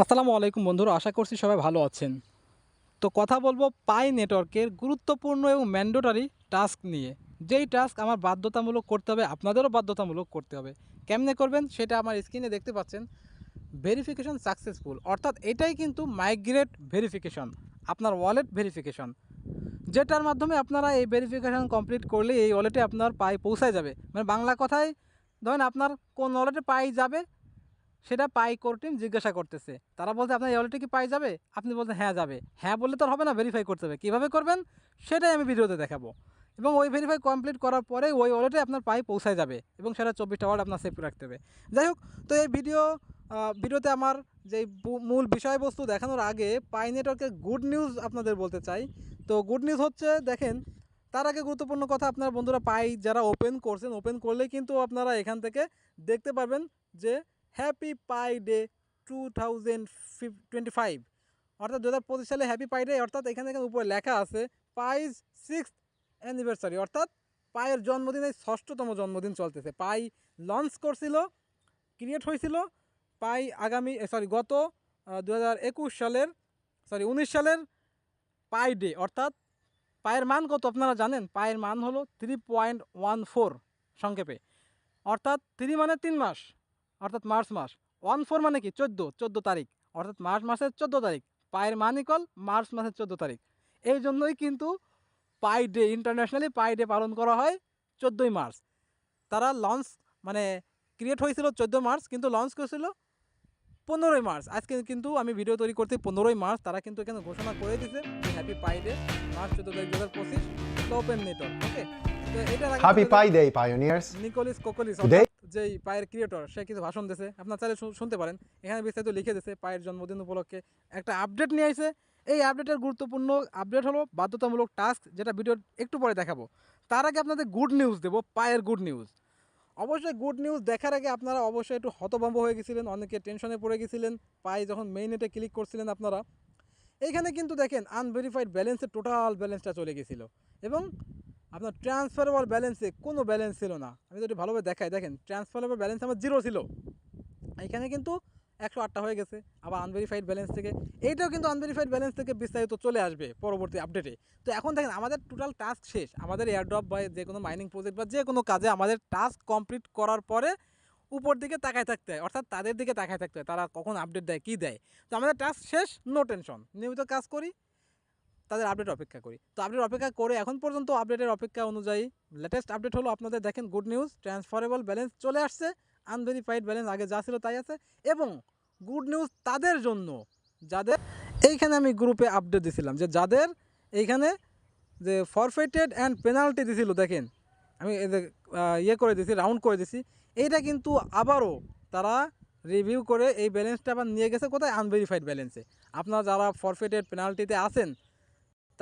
আসসালামু আলাইকুম বন্ধুরা, আশা করছি সবাই ভালো আছেন। তো কথা বলব পাই নেটওয়ার্কের গুরুত্বপূর্ণ এবং ম্যান্ডেটরি টাস্ক নিয়ে। যেই টাস্ক আমার বাধ্যতামূলক করতে হবে, আপনাদেরও বাধ্যতামূলক করতে হবে। কেমনে করবেন সেটা আমার স্ক্রিনে দেখতে পাচ্ছেন। ভেরিফিকেশন সাকসেসফুল, অর্থাৎ এটাই কিন্তু মাইগ্রেট ভেরিফিকেশন, আপনার ওয়ালেট ভেরিফিকেশন। যেটার মাধ্যমে আপনারা এই ভেরিফিকেশন কমপ্লিট করলে এই ওয়ালেটে আপনার পাই পৌঁছায় যাবে। মানে বাংলা কথায়, ধরেন আপনার কোন ওয়ালেটে পাই যাবে সেটা পাই কোর টিম জিজ্ঞাসা করতেছে। তারা বলছে, আপনার ওয়ালেটে কি পাই যাবে? আপনি বলছেন হ্যাঁ যাবে। হ্যাঁ বললে তো হবে না ভেরিফাই করতে হবে। কীভাবে করবেন? সেটাই আমি ভিডিওতে দেখাবো। এবং ওই ভেরিফাই কমপ্লিট করার পরে ওই ওয়ালেটে আপনার পাই পৌঁছায় যাবে এবং সেটা চব্বিশটা ওয়ার্ড আপনার সেভ রাখতে হবে। যাই হোক, তো এই ভিডিও ভিডিওতে আমার যে মূল বিষয়বস্তু দেখানোর আগে পাই নেটওয়ার্কের গুড নিউজ আপনাদের বলতে চাই। তো গুড নিউজ হচ্ছে, দেখেন, তার আগে গুরুত্বপূর্ণ কথা আপনারা বন্ধুরা পাই, যারা ওপেন করছেন ওপেন করলেই কিন্তু আপনারা এখান থেকে দেখতে পারবেন যে happy pi day two thousand twenty five অর্থাৎ দু হাজার পঁচিশ সালে হ্যাপি পাই ডে অর্থাৎ এখানে এখানে উপরে লেখা আছে পাইজ সিক্স অ্যানিভার্সারি অর্থাৎ পায়ের জন্মদিন ষষ্ঠতম জন্মদিন চলতেছে। পাই লঞ্চ করছিল ক্রিয়েট হয়েছিল পাই আগামী সরি গত দু হাজার একুশ সালের সরি উনিশ সালের পাই ডে অর্থাৎ পায়ের মান কত আপনারা জানেন? পায়ের মান হলো থ্রি পয়েন্ট ওয়ান ফোর সংক্ষেপে। অর্থাৎ থ্রি মানে তিন মাস। অর্থাৎ মার্চ মাস। ওয়ান ফোর মানে কি? চোদ্দ চোদ্দ তারিখ। অর্থাৎ মার্চ মাসের চোদ্দ তারিখ। পায়ের মান ইকল মার্চ মাসের চোদ্দ তারিখ। এই জন্যই কিন্তু pi day internationally pi day পালন করা হয় চোদ্দোই মার্চ। তারা লঞ্চ মানে ক্রিয়েট হয়েছিল চোদ্দ মার্চ কিন্তু লঞ্চ করেছিল পনেরোই মার্চ। আজকে কিন্তু আমি ভিডিও তৈরি করতে পনেরোই মার্চ। তারা কিন্তু এখানে ঘোষণা করে দিয়েছে হ্যাপি পাই ডে মার্চ চোদ্দ তারিখ দু হাজার পঁচিশ ওপেন নেটওয়ার্ক ওকে তো Happy আপনাদের- Pi Day, pioneers. নিকোলিস কোকোলিস Today- যেই পায়ের ক্রিয়েটর সে কিছু ভাষণ দিয়েছে আপনার চাইলে শুনতে পারেন। এখানে বিস্তারিত লিখে দিয়েছে পায়ের জন্মদিন উপলক্ষে। একটা আপডেট নিয়ে আসে এই আপডেটের গুরুত্বপূর্ণ আপডেট হলো বাধ্যতামূলক টাস্ক যেটা ভিডিও একটু পরে দেখাবো। তার আগে আপনাদের গুড নিউজ দেবো, পায়ের গুড নিউজ অবশ্যই গুড নিউজ দেখার আগে আপনারা অবশ্যই একটু হতভম্ব হয়ে গেছিলেন, অনেকে টেনশনে পড়ে গেছিলেন, পায়ে যখন মেইনেটে ক্লিক করছিলেন আপনারা। এইখানে কিন্তু দেখেন আনভেরিফাইড ব্যালেন্সের টোটাল ব্যালেন্সটা চলে গেছিল। এবং আপনার ট্রান্সফারেবল ব্যালেন্সে কোনো ব্যালেন্স ছিল না। আমি যদি ভালোভাবে দেখাই, দেখেন ট্রান্সফারেবল ব্যালেন্স আমার জিরো ছিল। এখানে কিন্তু একশো আটটা হয়ে গেছে। আবার আনভেরিফাইড ব্যালেন্স থেকে, এইটাও কিন্তু আনভেরিফাইড ব্যালেন্স থেকে বিস্তারিত চলে আসবে পরবর্তী আপডেটে তো এখন দেখেন, আমাদের টোটাল টাস্ক শেষ। আমাদের এয়ারড্রপ বা যে কোনো মাইনিং প্রজেক্ট বা যে কোনো কাজে আমাদের টাস্ক কমপ্লিট করার পরে উপর দিকে তাকায় থাকতে হয়, অর্থাৎ তাদের দিকে তাকায় থাকতে হয়। তারা কখন আপডেট দেয়, কী দেয়। তো আমাদের টাস্ক শেষ নো টেনশন নিয়মিত কাজ করি তাদের আপডেট অপেক্ষা করি। তো আপডেট অপেক্ষা করে এখন পর্যন্ত আপডেটের অপেক্ষা অনুযায়ী লেটেস্ট আপডেট হলো আপনাদের দেখেন গুড নিউজ ট্রান্সফারেবল ব্যালেন্স চলে আসছে আনভেরিফাইড ব্যালেন্স আগে যা ছিল তাই আছে এবং গুড নিউজ তাদের জন্য, যাদের এইখানে আমি গ্রুপে আপডেট দিছিলাম যে যাদের এইখানে যে ফরফেটেড অ্যান্ড পেনাল্টি দিছিল, দেখেন আমি ইয়ে করে দিছি রাউন্ড করে দিছি, এইটা কিন্তু আবারও তারা রিভিউ করে এই ব্যালেন্সটা আবার নিয়ে গেছে কোথায়? আনভেরিফাইড ব্যালেন্সে আপনারা যারা ফরফেটেড পেনাল্টিতে আছেন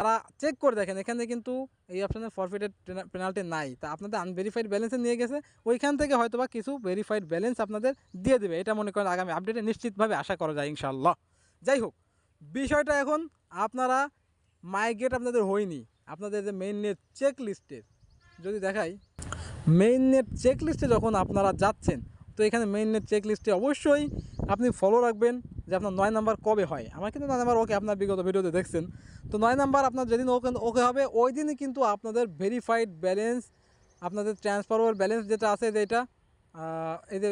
তারা চেক করে দেখেন, এখানে কিন্তু এই অপশানে ফরফেটেড পেনাল্টি নাই। তা আপনাদের আনভেরিফাইড ব্যালেন্সে নিয়ে গেছে, ওইখান থেকে হয়তো বা কিছু ভেরিফাইড ব্যালেন্স আপনাদের দিয়ে দেবে। এটা মনে করেন আগামী আপডেটে নিশ্চিতভাবে আশা করা যায় ইনশাল্লাহ যাই হোক, বিষয়টা এখন আপনারা মাইগ্রেট আপনাদের হয়নি। আপনাদের যে মেইন নেট চেক লিস্টের যদি দেখাই মেইন নেট চেক লিস্টে যখন আপনারা যাচ্ছেন, তো এখানে মেইন নেট চেক লিস্টে অবশ্যই আপনি ফলো রাখবেন যে আপনার নয় নাম্বার কবে হয়। আমার কিন্তু নয় নাম্বার ওকে আপনার বিগত ভিডিওতে দেখছেন। তো নয় নাম্বার আপনার যেদিন ওকে ওকে হবে ওই দিনই কিন্তু আপনাদের ভেরিফাইড ব্যালেন্স আপনাদের ট্রান্সফার ব্যালেন্স যেটা আছে যেটা এই যে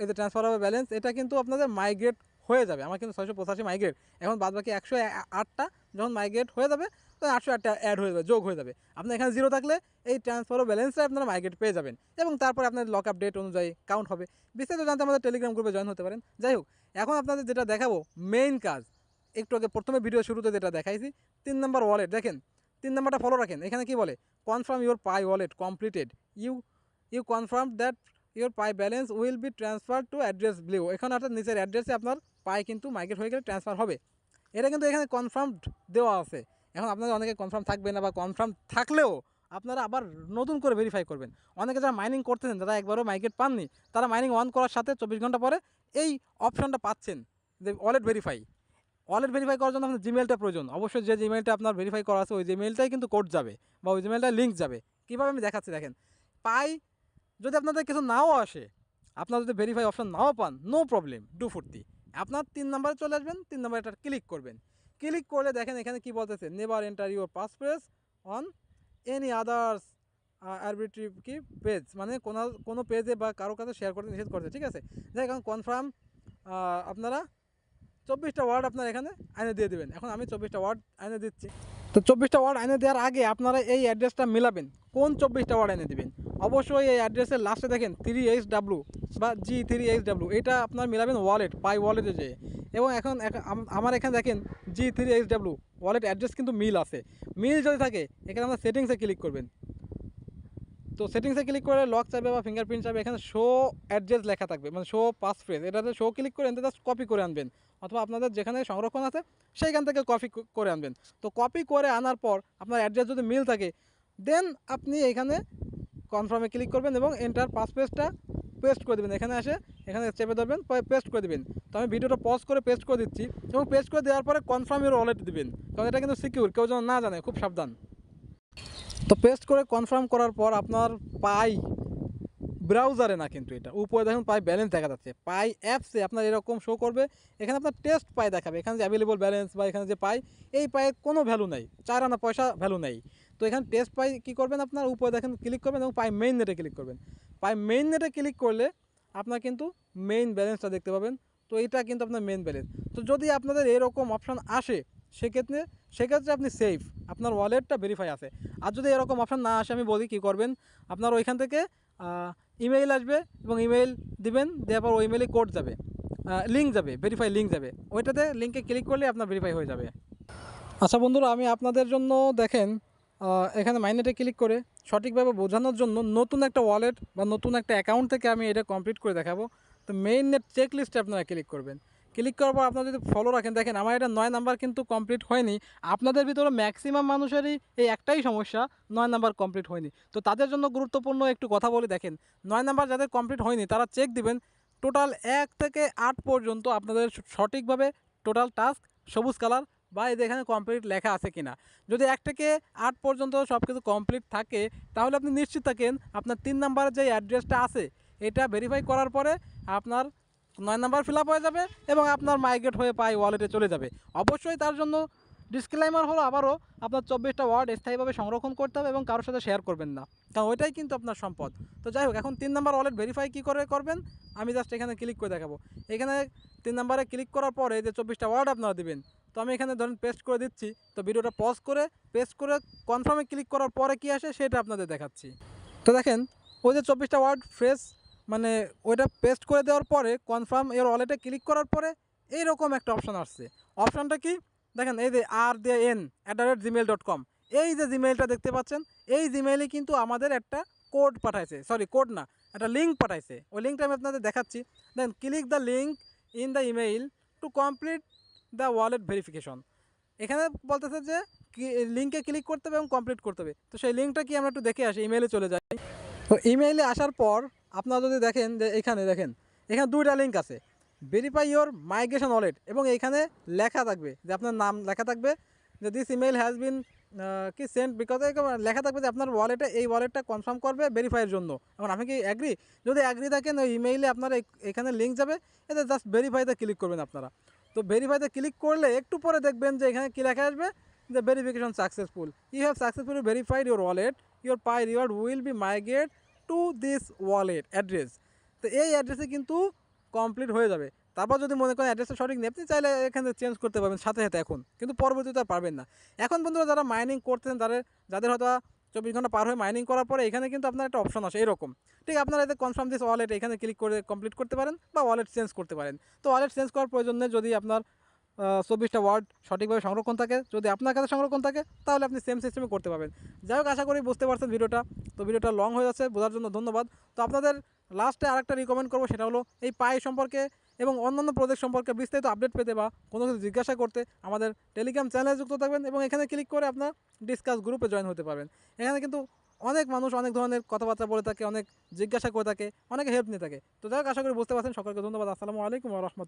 এই যে ট্রান্সফারেবল ব্যালেন্স এটা কিন্তু আপনাদের মাইগ্রেট হয়ে যাবে। আমার কিন্তু ছয়শো পঁচাশি মাইগ্রেট এখন বাদ বাকি একশো আটটা যখন মাইগ্রেট হয়ে যাবে, তখন আটশো আটটা অ্যাড হয়ে যাবে, যোগ হয়ে যাবে। আপনার এখানে জিরো থাকলে এই ট্রান্সফার ব্যালেন্সে আপনারা মাইগ্রেট পেয়ে যাবেন এবং তারপরে আপনার লক আপ ডেট অনুযায়ী কাউন্ট হবে। বিস্তারিত জানতে আমাদের টেলিগ্রাম গ্রুপে জয়েন হতে পারেন। যাই হোক, এখন আপনাদের যেটা দেখাবো মেইন কাজ। একটু আগে প্রথমে ভিডিও শুরুতে যেটা দেখাইছি, তিন নম্বর ওয়ালেট দেখেন, তিন নম্বরটা ফলো রাখেন। এখানে কি বলে? Confirm your pi wallet completed you you confirm that your pi balance will be transfer to address below এখানে অর্থাৎ নিচের অ্যাড্রেসে আপনার পাই কিন্তু মাইগ্রেট হয়ে গেলে ট্রান্সফার হবে। এটা কিন্তু এখানে কনফার্ম দেওয়া আছে। এখন আপনাদের অনেকে কনফার্ম থাকবে না বা কনফার্ম থাকলেও আপনারা আবার নতুন করে ভেরিফাই করবেন। অনেকে যারা মাইনিং করতেছেন, যারা একবারও মাইগ্রেট পাননি, তারা মাইনিং অন করার সাথে চব্বিশ ঘণ্টা পরে এই অপশনটা পাচ্ছেন যে ওয়ালেট ভেরিফাই ওয়ালেট ভেরিফাই করার জন্য আপনার জিমেলটা প্রয়োজন। অবশ্যই যে জিমেলটা আপনার ভেরিফাই করা আছে, ওই জিমেলটাই কিন্তু কোড যাবে বা ওই জিমেলটা লিঙ্ক যাবে। কীভাবে আমি দেখাচ্ছি দেখেন, পাই যদি আপনাদের কিছু নাও আসে, আপনারা যদি ভেরিফাই অপশন নাও পান নো প্রবলেম ডু ফুর্তি। আপনার তিন নাম্বারে চলে আসবেন, তিন নাম্বারে এটা ক্লিক করবেন। ক্লিক করলে দেখেন এখানে কি বলতেছে never enter your passphrase on any others arbitrary কি পেজ মানে কোনো কোনো পেজে বা কারও কাছে শেয়ার করতে নিষেধ করছে, ঠিক আছে? যাই এখন কনফার্ম আপনারা চব্বিশটা ওয়ার্ড আপনারা এখানে আইনে দিয়ে দেবেন। এখন আমি চব্বিশটা ওয়ার্ড আইনে দিচ্ছি। তো চব্বিশটা ওয়ার্ড আইনে দেওয়ার আগে আপনারা এই অ্যাড্রেসটা মিলাবেন। কোন চব্বিশটা ওয়ার্ড এনে দিবেন? অবশ্যই এই অ্যাড্রেসের লাস্টে দেখেন থ্রি এইচ ডাব্লু বা জি থ্রি এইচ ডাব্লু এটা আপনার মিলাবেন ওয়ালেট পাই ওয়ালেটে যেয়ে। এবং এখন আমার এখানে দেখেন G three H W wallet address কিন্তু মিল আছে। মিল যদি থাকে, এখানে আমরা সেটিংসে ক্লিক করবেন। তো সেটিংসে ক্লিক করে লক চাবে বা ফিঙ্গারপ্রিন্ট চাবে এখানে শো অ্যাড্রেস লেখা থাকবে মানে শো পাস ফ্রেজ এটাতে শো ক্লিক করে এনতে জাস্ট কপি করে আনবেন। অথবা আপনাদের যেখানে সংরক্ষণ আছে, সেইখান থেকে কপি করে আনবেন। তো কপি করে আনার পর আপনার অ্যাড্রেস যদি মিল থাকে দেন আপনি এখানে কনফার্মে ক্লিক করবেন এবং এন্টার পাস পেজটা পেস্ট করে দেবেন। এখানে আসে এখানে চেপে ধরবেন পেস্ট করে দেবেন। তো আমি ভিডিওটা পজ করে পেস্ট করে দিচ্ছি এবং পেস্ট করে দেওয়ার পরে কনফার্ম ইউর ওয়ালেট দিবেন। কারণ এটা কিন্তু সিকিউর কেউ যেন না জানে, খুব সাবধান। তো পেস্ট করে কনফার্ম করার পর আপনার পাই ব্রাউজারে না কিন্তু এটা। উপরে দেখুন পাই ব্যালেন্স দেখা যাচ্ছে। পাই অ্যাপসে আপনার এরকম শো করবে, এখানে আপনার টেস্ট পাই দেখাবে। এখানে যে অ্যাভেলেবল ব্যালেন্স বা এখানে যে পাই, এই পায়ে কোনো ভ্যালু নেই। চার আনা পয়সা ভ্যালু নেই। তো এখানে টেস্ট পাই কী করবেন আপনার? উপরে দেখেন ক্লিক করবেন এবং পাই মেইন নেটে ক্লিক করবেন। পাই মেইন নেটে ক্লিক করলে আপনার কিন্তু মেইন ব্যালেন্সটা দেখতে পাবেন। তো এটা কিন্তু আপনার মেইন ব্যালেন্স তো যদি আপনাদের এরকম অপশান আসে, সেক্ষেত্রে সেক্ষেত্রে আপনি সেফ আপনার ওয়ালেটটা ভেরিফাই আছে। আর যদি এরকম অপশান না আসে, আমি বলি কী করবেন? আপনার ওইখান থেকে ইমেইল আসবে এবং ইমেইল দিবেন, দেওয়ার পর ওই ইমেইলে কোড যাবে। লিঙ্ক যাবে ভেরিফাই লিঙ্ক যাবে। ওইটাতে লিঙ্কে ক্লিক করলে আপনার ভেরিফাই হয়ে যাবে। আচ্ছা বন্ধুরা, আমি আপনাদের জন্য দেখেন এখানে মাইনেটে ক্লিক করে সঠিকভাবে বোঝানোর জন্য নতুন একটা ওয়ালেট বা নতুন একটা অ্যাকাউন্ট থেকে আমি এটা কমপ্লিট করে দেখাবো। তো মেইন নেট চেক লিস্টে আপনারা ক্লিক করবেন। ক্লিক করার পর আপনারা যদি ফলো রাখেন, দেখেন আমার এটা নয় নাম্বার কিন্তু কমপ্লিট হয়নি। আপনাদের ভিতরে ম্যাক্সিমাম মানুষেরই এই একটাই সমস্যা, নয় নাম্বার কমপ্লিট হয়নি। তো তাদের জন্য গুরুত্বপূর্ণ একটু কথা বলে, দেখেন নয় নাম্বার যাদের কমপ্লিট হয়নি, তারা চেক দিবেন টোটাল এক থেকে আট পর্যন্ত আপনাদের সঠিকভাবে টোটাল টাস্ক সবুজ কালার বা এদের এখানে কমপ্লিট লেখা আছে কিনা। যদি এক থেকে আট পর্যন্ত সব কিছু কমপ্লিট থাকে, তাহলে আপনি নিশ্চিত থাকেন আপনার তিন নাম্বারের যে অ্যাড্রেসটা আছে, এটা ভেরিফাই করার পরে আপনার নয় নাম্বার ফিল হয়ে যাবে এবং আপনার মাইগ্রেট হয়ে পাই ওয়ালেটে চলে যাবে। অবশ্যই তার জন্য ডিসক্লাইমার হলো আবারও আপনার চব্বিশটা ওয়ার্ড স্থায়ীভাবে সংরক্ষণ করতে হবে এবং কারোর সাথে শেয়ার করবেন না। কারণ ওইটাই কিন্তু আপনার সম্পদ। তো যাই হোক, এখন তিন নাম্বার ওয়ালেট ভেরিফাই কী করে করবেন? আমি জাস্ট এখানে ক্লিক করে দেখাবো। এখানে তিন নাম্বারে ক্লিক করার পরে যে চব্বিশটা ওয়ার্ড আপনারা দেবেন তো আমি এখানে ধরেন পেস্ট করে দিচ্ছি। তো ভিডিওটা পজ করে পেস্ট করে কনফার্মে ক্লিক করার পরে কী আসে সেটা আপনাদের দেখাচ্ছি। তো দেখেন, ওই যে চব্বিশটা ওয়ার্ড ফ্রেশ মানে ওইটা পেস্ট করে দেওয়ার পরে কনফার্ম এর ওয়ালেটে ক্লিক করার পরে এইরকম একটা অপশান আসছে। অপশানটা কি? দেখেন, এই যে আর দে N at the rate Gmail dot com এই যে জিমেইলটা দেখতে পাচ্ছেন, এই জিমেইলে কিন্তু আমাদের একটা কোড পাঠাইছে। সরি কোড না, একটা লিঙ্ক পাঠাইছে। ওই লিঙ্কটা আমি আপনাদের দেখাচ্ছি। Then click the link in the email to complete the wallet verification. এখানে বলতেছে যে লিঙ্কে ক্লিক করতে হবে এবং কমপ্লিট করতে হবে। তো সেই লিঙ্কটা কি আমরা একটু দেখে আসি, ইমেইলে চলে যাই। তো ইমেইলে আসার পর আপনারা যদি দেখেন যে এখানে দেখেন, এখানে দুইটা লিঙ্ক আছে। ভেরিফাই ইয়োর মাইগ্রেশন ওয়ালেট এবং এখানে লেখা থাকবে যে আপনার নাম লেখা থাকবে যে দিস ইমেইল হ্যাজ বিন কি সেন্ট বিকজ লেখা থাকবে যে আপনার ওয়ালেটে এই ওয়ালেটটা কনফার্ম করবে ভেরিফাইয়ের জন্য। এখন আপনি কি অ্যাগ্রি যদি অ্যাগ্রি থাকেন ওই ইমেইলে আপনার এখানে লিঙ্ক যাবে, এতে জাস্ট ভেরিফাইতে ক্লিক করবেন আপনারা। তো ভেরিফাইতে ক্লিক করলে একটু পরে দেখবেন যে এখানে কী লেখা আসবে? যে verification successful you have successfully verified your wallet your pi reward will be migrate to this wallet address তো এই অ্যাড্রেসে কিন্তু কমপ্লিট হয়ে যাবে। তারপর যদি মনে করেন অ্যাড্রেসটা সঠিক নেই, আপনি চাইলে এখানে চেঞ্জ করতে পারবেন সাথে সাথে এখন। কিন্তু পরবর্তীতে পারবেন না। এখন বন্ধুরা যারা মাইনিং করতেন তাদের যাদের হয়তো চব্বিশ ঘণ্টা পার হয়ে মাইনিং করার পরে এখানে কিন্তু আপনার একটা অপশন আসে, এরকম। ঠিক আপনারা এতে কনফার্ম দিস ওয়ালেট এখানে ক্লিক করে কমপ্লিট করতে পারেন বা ওয়ালেট চেঞ্জ করতে পারেন। তো ওয়ালেট চেঞ্জ করার প্রয়োজন নেই যদি আপনার চব্বিশটা ওয়ার্ড সঠিকভাবে সংরক্ষণ থাকে, যদি আপনার কাছে সংরক্ষণ থাকে, তাহলে আপনি সেম সিস্টেমে করতে পারবেন। যাই হোক, আশা করি বুঝতে পারছেন ভিডিওটা। তো ভিডিওটা লং হয়ে যাচ্ছে, বোঝার জন্য ধন্যবাদ। তো আপনাদের লাস্টে আরেকটা রিকমেন্ড করব, সেটা হলো এই পায়ে সম্পর্কে এবং অন্যান্য প্রজেক্ট সম্পর্কে বিস্তারিত আপডেট পেতে বা কোনো কিছু জিজ্ঞাসা করতে আমাদের টেলিগ্রাম চ্যানেলে যুক্ত থাকবেন এবং এখানে ক্লিক করে আপনার ডিসকাস গ্রুপে জয়েন হতে পারবেন। এখানে কিন্তু অনেক মানুষ অনেক ধরনের কথাবার্তা বলে থাকে, অনেক জিজ্ঞাসা করে থাকে, অনেকে হেল্প নিয়ে থাকে। তো যাই আশা করি বুঝতে পারছেন। সকলকে ধন্যবাদ। আসসালামু আলাইকুম রহমত